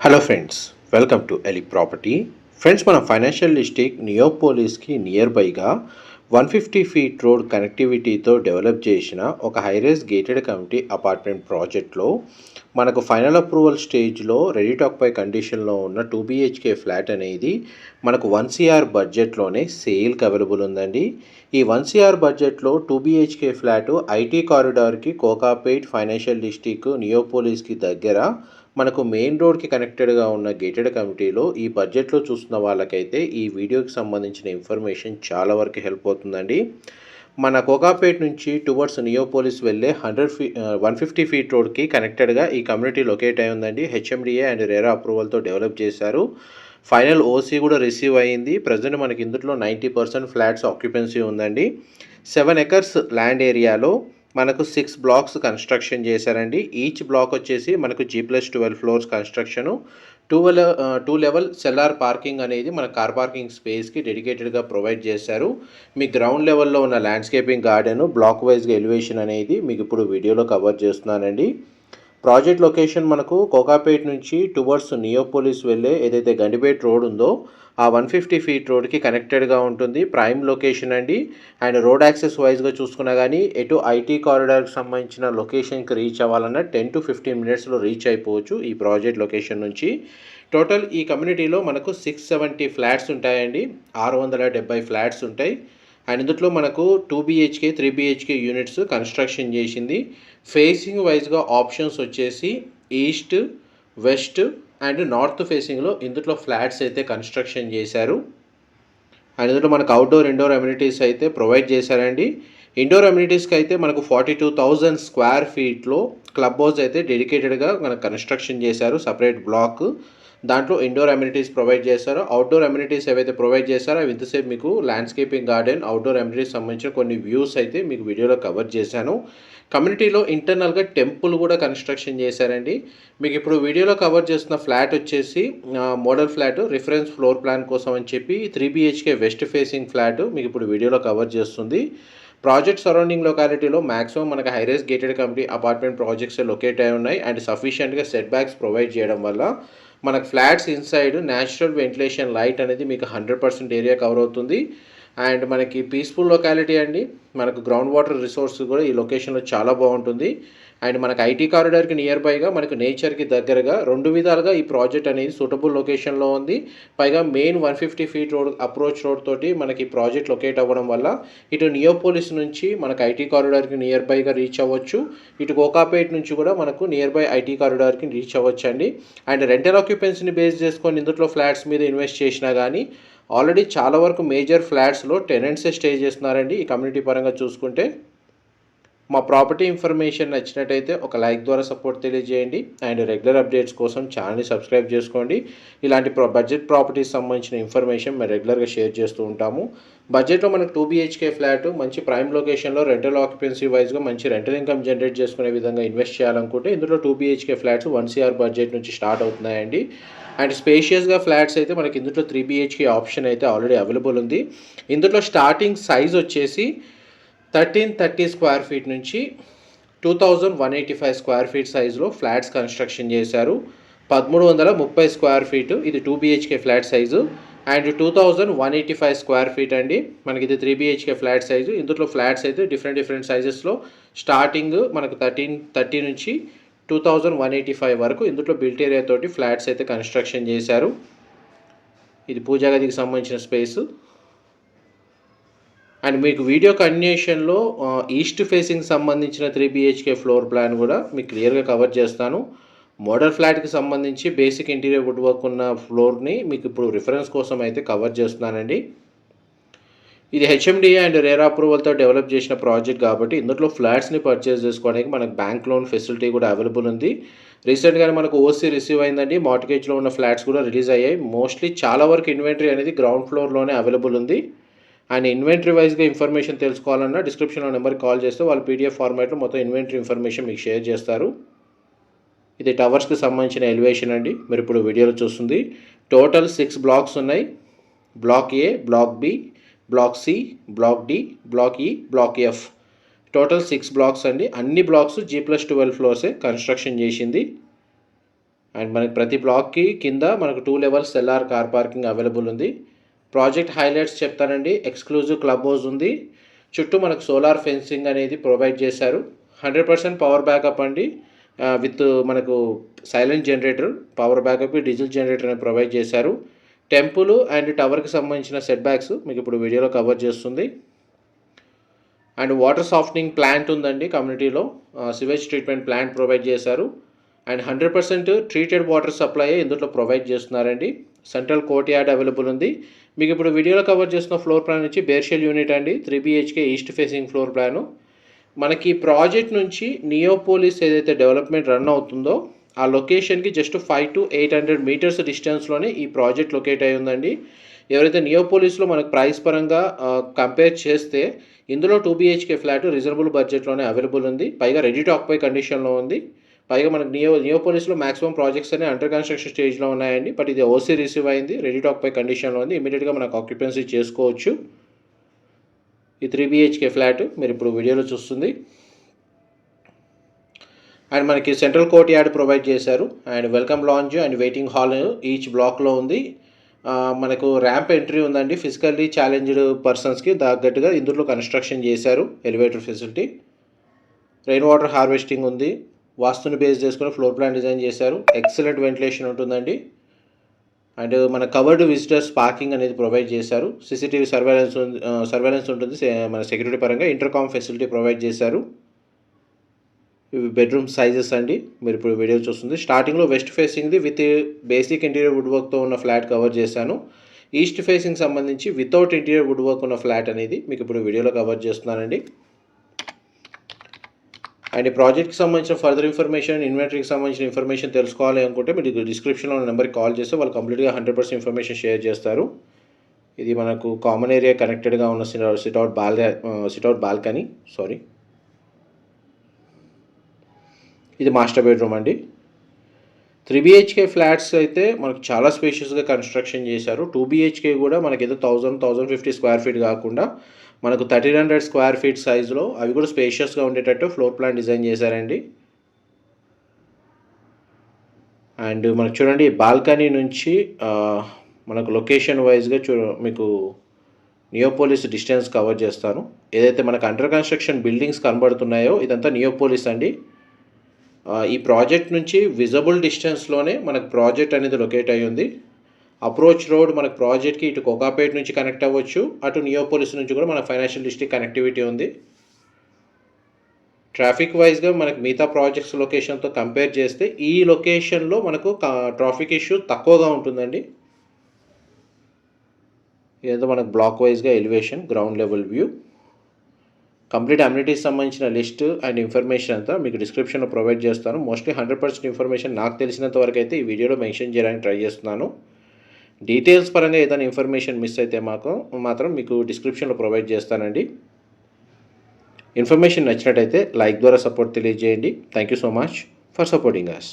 Hello friends welcome to Eli property friends మన financial district నియోపోలిస్కి near బైగా one fifty feet road కనెక్టివిటీతో develop చేసిన ఒక high rise gated community apartment ప్రాజెక్ట్లో మనకు ఫైనల్ అప్రూవల్ స్టేజ్లో రెడీ టాక్ పై కండిషన్లో ఉన్న టూ బీహెచ్కే ఫ్లాట్ అనేది మనకు వన్ సిఆర్ బడ్జెట్లోనే సేల్కి అవైలబుల్ ఉందండి. ఈ వన్ సిఆర్ బడ్జెట్లో టూ బీహెచ్కే ఫ్లాట్ ఐటీ కారిడార్కి కోకాపేట్ ఫైనాన్షియల్ డిస్టిక్ నియోపోలిస్కి దగ్గర మనకు మెయిన్ రోడ్కి కనెక్టెడ్గా ఉన్న గేటెడ్ కమిటీలో ఈ బడ్జెట్లో చూస్తున్న వాళ్ళకైతే ఈ వీడియోకి సంబంధించిన ఇన్ఫర్మేషన్ చాలా వరకు హెల్ప్ అవుతుందండి. మన కోకాపేట్ నుంచి టువర్డ్స్ నియోపోలిస్ వెళ్ళే hundred fee one fifty feet రోడ్కి కనెక్టెడ్గా ఈ కమ్యూనిటీ లొకేట్ అయి ఉందండి. హెచ్ఎండిఏ అండ్ రేరా అప్రూవల్తో డెవలప్ చేశారు. ఫైనల్ ఓసీ కూడా రిసీవ్ అయ్యింది ప్రజెంట్ మనకి ఇందులో నైంటీ పర్సెంట్ ఫ్లాట్స్ ఆక్యుపెన్సీ ఉందండి. సెవెన్ ఎకర్స్ ల్యాండ్ ఏరియాలో మనకు సిక్స్ బ్లాక్స్ కన్స్ట్రక్షన్ చేశారండి. ఈచ్ బ్లాక్ వచ్చేసి మనకు G plus twelve floors construction twelve two level cellar parking అనేది మన కార్ పార్కింగ్ స్పేస్కి డెడికేటెడ్గా ప్రొవైడ్ చేశారు. మీ గ్రౌండ్ లెవెల్లో ఉన్న ల్యాండ్స్కేపింగ్ గార్డెను బ్లాక్ వైజ్గా ఎలివేషన్ అనేది మీకు ఇప్పుడు వీడియోలో కవర్ చేస్తున్నానండి. ప్రాజెక్ట్ లొకేషన్ మనకు కోకాపేట్ నుంచి టువర్డ్స్ నియోపోలిస్ వెళ్ళే ఏదైతే గండిపేట్ రోడ్ ఉందో ఆ వన్ ఫిఫ్టీ ఫీట్ రోడ్కి కనెక్టెడ్గా ఉంటుంది. ప్రైమ్ లొకేషన్ అండి. అండ్ రోడ్ యాక్సెస్ వైజ్గా చూసుకున్నా కానీ ఎటు ఐటీ కారిడార్కి సంబంధించిన లొకేషన్కి రీచ్ అవ్వాలన్నా టెన్ టు ఫిఫ్టీన్ మినిట్స్లో రీచ్ అయిపోవచ్చు ఈ ప్రాజెక్ట్ లొకేషన్ నుంచి. టోటల్ ఈ కమ్యూనిటీలో మనకు సిక్స్ సెవెంటీ ఫ్లాట్స్ ఉంటాయండి. ఆరు వందల డెబ్బై ఫ్లాట్స్ ఉంటాయి. అండ్ ఇందులో మనకు two BHK three BHK units construction చేసింది. ఫేసింగ్ వైజ్గా ఆప్షన్స్ వచ్చేసి ఈస్ట్ వెస్ట్ అండ్ నార్త్ ఫేసింగ్లో ఇందులో ఫ్లాట్స్ అయితే కన్స్ట్రక్షన్ చేశారు. అండ్ ఇందులో మనకు అవుట్డోర్ ఇండోర్ అమ్యూనిటీస్ అయితే ప్రొవైడ్ చేశారండి. ఇండోర్ అమ్యూనిటీస్కి అయితే మనకు ఫార్టీ టూ థౌజండ్ స్క్వేర్ ఫీట్లో క్లబ్ హౌస్ అయితే డెడికేటెడ్గా మనకు కన్స్ట్రక్షన్ చేశారు. సపరేట్ బ్లాక్ దాంట్లో ఇండోర్ అమ్యూనిటీస్ ప్రొవైడ్ చేస్తారో అవుట్డోర్ అమ్యూనిటీస్ ఏవైతే ప్రొవైడ్ చేశారో అవి ఇంతసేపు మీకు ల్యాండ్స్కేపింగ్ గార్డెన్ అవుట్డోర్ అమ్యూనిటీస్ సంబంధించిన కొన్ని వ్యూస్ అయితే మీకు వీడియోలో కవర్ చేశాను. కమ్యూనిటీలో ఇంటర్నల్గా టెంపుల్ కూడా కన్స్ట్రక్షన్ చేశారండి. మీకు ఇప్పుడు వీడియోలో కవర్ చేస్తున్న ఫ్లాట్ వచ్చేసి model flat reference floor plan కోసం అని చెప్పి three BHK west facing flat మీకు ఇప్పుడు వీడియోలో కవర్ చేస్తుంది. ప్రాజెక్ట్ సరౌండింగ్ లొకాలిటీలో మాక్సిమం మనకి high rise gated company apartment projects locate అయి ఉన్నాయి. అండ్ సఫిషియెంట్గా సెట్ బ్యాక్స్ ప్రొవైడ్ చేయడం వల్ల మనకు flats inside natural ventilation light అనేది మీకు హండ్రెడ్ పర్సెంట్ ఏరియా కవర్ అవుతుంది. అండ్ మనకి పీస్ఫుల్ లొకాలిటీ అండి. మనకు గ్రౌండ్ వాటర్ రిసోర్స్ కూడా ఈ లొకేషన్లో చాలా బాగుంటుంది. అండ్ మనకు ఐటీ కారిడార్కి నియర్ బైగా మనకు నేచర్కి దగ్గరగా రెండు విధాలుగా ఈ ప్రాజెక్ట్ అనేది సూటబుల్ లొకేషన్లో ఉంది. పైగా main one fifty feet road approach road తోటి మనకి ప్రాజెక్ట్ లొకేట్ అవ్వడం వల్ల ఇటు నియోపోలిస్ నుంచి మనకు ఐటీ కారిడార్కి నియర్ బైగా రీచ్ అవ్వచ్చు. ఇటు కోకాపేట్ నుంచి కూడా మనకు నియర్ బై ఐటీ కారిడార్కి రీచ్ అవ్వచ్చు అండి అండ్ రెంటల్ ఆక్యుపెన్సీని బేస్ చేసుకొని ఇందులో ఫ్లాట్స్ మీద ఇన్వెస్ట్ చేసినా కానీ ఆల్రెడీ చాలా వరకు మేజర్ ఫ్లాట్స్లో టెనెంట్సే స్టే చేస్తున్నారండి ఈ కమ్యూనిటీ పరంగా చూసుకుంటే. మా ప్రాపర్టీ ఇన్ఫర్మేషన్ నచ్చినట్టయితే ఒక లైక్ ద్వారా సపోర్ట్ తెలియజేయండి. అండ్ రెగ్యులర్ అప్డేట్స్ కోసం ఛానల్ని సబ్స్క్రైబ్ చేసుకోండి. ఇలాంటి ప్రా బడ్జెట్ ప్రాపర్టీస్ సంబంధించిన ఇన్ఫర్మేషన్ మేము రెగ్యులర్గా షేర్ చేస్తూ ఉంటాము. బడ్జెట్లో మనకు టూ బీహెచ్కే ఫ్లాట్ మంచి ప్రైమ్ లొకేషన్లో రెంటల్ ఆక్యుపెన్సీ వైజ్గా మంచి రెంటల్ ఇన్కమ్ జనరేట్ చేసుకునే విధంగా ఇన్వెస్ట్ చేయాలనుకుంటే ఇందులో two BHK flats one CR budget నుంచి స్టార్ట్ అవుతున్నాయండి. అండ్ స్పేషియస్గా ఫ్లాట్స్ అయితే మనకి ఇందులో త్రీ బీహెచ్కే ఆప్షన్ అయితే ఆల్రెడీ అవైలబుల్ ఉంది. ఇందులో స్టార్టింగ్ సైజ్ వచ్చేసి థర్టీన్ థర్టీ స్క్వేర్ ఫీట్ నుంచి two thousand one eighty five square feet సైజులో ఫ్లాట్స్ కన్స్ట్రక్షన్ చేశారు. పదమూడు వందల ముప్పై స్క్వేర్ ఫీట్ ఇది two BHK flat size. And two thousand one eighty five square feet అండి మనకి ఇది త్రీ బీహెచ్కే ఫ్లాట్ సైజు. ఇందులో ఫ్లాట్స్ అయితే డిఫరెంట్ డిఫరెంట్ సైజెస్లో స్టార్టింగ్ మనకు థర్టీన్ థర్టీ నుంచి two thousand one eighty five వరకు ఇందులో బిల్ట్ ఏరియా తోటి ఫ్లాట్స్ అయితే కన్స్ట్రక్షన్ చేశారు. ఇది పూజా గదికి సంబంధించిన స్పేసు. అండ్ మీకు వీడియో కంటిన్యూషన్లో ఈస్ట్ ఫేసింగ్ సంబంధించిన త్రీ బిహెచ్కే ఫ్లోర్ ప్లాన్ కూడా మీకు క్లియర్గా కవర్ చేస్తాను. మోడల్ ఫ్లాట్కి సంబంధించి బేసిక్ ఇంటీరియర్ వుడ్ వర్క్ ఉన్న ఫ్లోర్ని మీకు ఇప్పుడు రిఫరెన్స్ కోసం అయితే కవర్ చేస్తున్నానండి. ఇది హెచ్ఎండిఏ అండ్ రేర్ అప్రూవల్తో డెవలప్ చేసిన ప్రాజెక్ట్ కాబట్టి ఇందులో ఫ్లాట్స్ని పర్చేస్ చేసుకోవడానికి మనకు బ్యాంక్ లోన్ ఫెసిలిటీ కూడా అవైలబుల్ ఉంది. రీసెంట్గానే మనకు ఓసీ రిసీవ్ అయిందండి. మార్టిగేజ్లో ఉన్న ఫ్లాట్స్ కూడా రిలీజ్ అయ్యాయి. మోస్ట్లీ చాలా వరకు ఇన్వెంటరీ అనేది గ్రౌండ్ ఫ్లోర్లోనే అవైలబుల్ ఉంది. అండ్ ఇన్వెంటరీ వైజ్గా ఇన్ఫర్మేషన్ తెలుసుకోవాలన్నా డిస్క్రిప్షన్లో నెంబర్కి కాల్ చేస్తే వాళ్ళు పీడిఎఫ్ ఫార్మాట్లో మొత్తం ఇన్వెంటరీ ఇన్ఫర్మేషన్ మీకు షేర్ చేస్తారు. ఇది టవర్స్కి సంబంధించిన ఎలివేషన్ అండి. మీరు ఇప్పుడు వీడియోలో చూస్తుంది. టోటల్ సిక్స్ బ్లాక్స్ ఉన్నాయి. Block A block B block C block D block E block F total six blocks అండి. అన్ని బ్లాక్స్ జీ ప్లస్ ట్వెల్వ్ ఫ్లోర్సే కన్స్ట్రక్షన్ చేసింది. అండ్ మనకి ప్రతి బ్లాక్కి కింద మనకు two levels LR car parking available ఉంది. ప్రాజెక్ట్ హైలైట్స్ చెప్తానండి. ఎక్స్క్లూజివ్ క్లబ్ హౌస్ ఉంది. చుట్టూ మనకు సోలార్ ఫెన్సింగ్ అనేది ప్రొవైడ్ చేశారు. హండ్రెడ్ పర్సెంట్ పవర్ బ్యాకప్ అండి. విత్ మనకు silent generator power backup diesel generator అని ప్రొవైడ్ చేశారు. టెంపుల్ అండ్ టవర్కి సంబంధించిన సెట్ బ్యాక్స్ మీకు ఇప్పుడు వీడియోలో కవర్ చేస్తుంది. అండ్ వాటర్ సాఫ్టనింగ్ ప్లాంట్ ఉందండి కమ్యూనిటీలో సివేజ్ ట్రీట్మెంట్ ప్లాంట్ ప్రొవైడ్ చేశారు. And hundred percent treated water supply ఇందులో ప్రొవైడ్ చేస్తున్నారండి. సెంట్రల్ కోర్ట్ యార్డ్ అవైలబుల్ ఉంది. మీకు ఇప్పుడు వీడియోలో కవర్ చేస్తున్న ఫ్లోర్ ప్లాన్ వచ్చి బేర్షెల్ యూనిట్ అండి three BHK east facing floor plan. మనకి ప్రాజెక్ట్ నుంచి నియోపోలిస్ ఏదైతే డెవలప్మెంట్ రన్ అవుతుందో ఆ లొకేషన్కి just five to eight hundred metres డిస్టెన్స్లోనే ఈ ప్రాజెక్ట్ లొకేట్ అయి ఉందండి. ఎవరైతే నియోపోలిస్లో మనకు ప్రైస్ పరంగా కంపేర్ చేస్తే ఇందులో టూ బీహెచ్కే ఫ్లాట్ రీజనబుల్ బడ్జెట్లోనే అవైలబుల్ ఉంది. పైగా రెడీ టు ఆక్యుపై కండిషన్లో ఉంది. పైగా మనకు నియో నియోపోలిస్లో మాక్సిమం ప్రాజెక్ట్స్ అనే అండర్ కన్స్ట్రక్షన్ స్టేజ్లో ఉన్నాయండి. బట్ ఇది ఓసీ రిసీవ్ అయింది. రెడీ టాక్ పై కండిషన్లో ఉంది. ఇమీడియట్గా మనకు ఆక్యుపెన్సీ చేసుకోవచ్చు. ఈ త్రీ బిహెచ్కే ఫ్లాట్ మీరు ఇప్పుడు వీడియోలో చూస్తుంది. అండ్ మనకి సెంట్రల్ కోర్ట్ యార్డ్ ప్రొవైడ్ చేశారు. And welcome lounge and waiting hall each బ్లాక్లో ఉంది. మనకు ర్యాంప్ ఎంట్రీ ఉందండి. ఫిజికల్లీ ఛాలెంజ్డ్ పర్సన్స్కి తగ్గట్టుగా ఇందులో కన్స్ట్రక్షన్ చేశారు. Elevator facility. Rain water harvesting ఉంది. వాస్తుని బేస్ చేసుకుని ఫ్లోర్ ప్లాన్ డిజైన్ చేశారు. ఎక్సలెంట్ వెంటిలేషన్ ఉంటుందండి. అండ్ మన కవర్డ్ విజిటర్స్ పార్కింగ్ అనేది ప్రొవైడ్ చేశారు. సీసీటీవీ సర్వేలెన్స్ సర్వేలెన్స్ ఉంటుంది. మన సెక్యూరిటీ పరంగా ఇంటర్కామ్ ఫెసిలిటీ ప్రొవైడ్ చేశారు. ఇవి బెడ్రూమ్ సైజెస్ అండి. మీరు ఇప్పుడు వీడియో చూస్తుంది. స్టార్టింగ్లో వెస్ట్ ఫేసింగ్ది విత్ బేసిక్ ఇంటీరియర్ వుడ్ వర్క్తో ఉన్న ఫ్లాట్ కవర్ చేశాను. ఈస్ట్ ఫేసింగ్ సంబంధించి వితౌట్ ఇంటీరియర్ వుడ్ వర్క్ ఉన్న ఫ్లాట్ అనేది మీకు ఇప్పుడు వీడియోలో కవర్ చేస్తున్నానండి. అండ్ ఈ ప్రాజెక్ట్కి సంబంధించిన ఫర్దర్ ఇన్ఫర్మేషన్ ఇన్వెంటరీకి సంబంధించిన ఇన్ఫర్మేషన్ తెలుసుకోవాలి అనుకుంటే మీరు డిస్క్రిప్షన్లో ఉన్న నెంబర్కి కాల్ చేస్తే వాళ్ళు కంప్లీట్గా హండ్రెడ్ పర్సెంట్ ఇన్ఫర్మేషన్ షేర్ చేస్తారు. ఇది మనకు కామన్ ఏరియా కనెక్టెడ్గా ఉన్న సిట్అవుట్ బాల్ సిట్అవుట్ బాల్కనీ సారీ. ఇది మాస్టర్ బెడ్రూమ్ అండి. త్రీ బిహెచ్కే ఫ్లాట్స్ అయితే మనకు చాలా స్పేషియస్గా కన్స్ట్రక్షన్ చేశారు. టూ బిహెచ్కే కూడా మనకి ఏదో thousand thousand fifty square feet కాకుండా మనకు థర్టీన్ హండ్రెడ్ స్క్వేర్ ఫీట్ సైజులో అవి కూడా స్పేషియస్గా ఉండేటట్టు ఫ్లోర్ ప్లాన్ డిజైన్ చేశారండి. అండ్ మనకు చూడండి బాల్కనీ నుంచి మనకు లొకేషన్ వైజ్గా చూ మీకు నియోపోలిస్ డిస్టెన్స్ కవర్ చేస్తాను. ఏదైతే మనకు అండర్ కన్స్ట్రక్షన్ బిల్డింగ్స్ కనబడుతున్నాయో ఇదంతా నియోపోలిస్ అండి. ఈ ప్రాజెక్ట్ నుంచి విజబుల్ డిస్టెన్స్లోనే మనకు ప్రాజెక్ట్ అనేది లొకేట్ అయ్యి ఉంది అప్రోచ్ రోడ్ మనకు ప్రాజెక్ట్కి ఇటు కోకాపేట నుంచి కనెక్ట్ అవ్వచ్చు. అటు నియోపోలిస్ నుంచి కూడా మన ఫైనాన్షియల్ డిస్ట్రిక్ట్ కనెక్టివిటీ ఉంది. ట్రాఫిక్ వైజ్గా మనకు మిగతా ప్రాజెక్ట్స్ లొకేషన్తో కంపేర్ చేస్తే ఈ లొకేషన్లో మనకు ట్రాఫిక్ ఇష్యూ తక్కువగా ఉంటుందండి. ఇదంతా మనకు బ్లాక్ వైజ్గా elevation ground level view. Complete amenities సంబంధించిన లిస్ట్ అండ్ ఇన్ఫర్మేషన్ అంతా మీకు డిస్క్రిప్షన్లో ప్రొవైడ్ చేస్తాను. మోస్ట్లీ హండ్రెడ్ పర్సెంట్ ఇన్ఫర్మేషన్ నాకు తెలిసినంత వరకు అయితే ఈ వీడియోలో మెన్షన్ చేయడానికి ట్రై చేస్తున్నాను. డీటెయిల్స్ పరంగా ఏదైనా ఇన్ఫర్మేషన్ మిస్ అయితే మాకు మాత్రం మీకు డిస్క్రిప్షన్లో ప్రొవైడ్ చేస్తానండి. ఇన్ఫర్మేషన్ నచ్చినట్టయితే లైక్ ద్వారా సపోర్ట్ తెలియజేయండి. Thank you so much for supporting us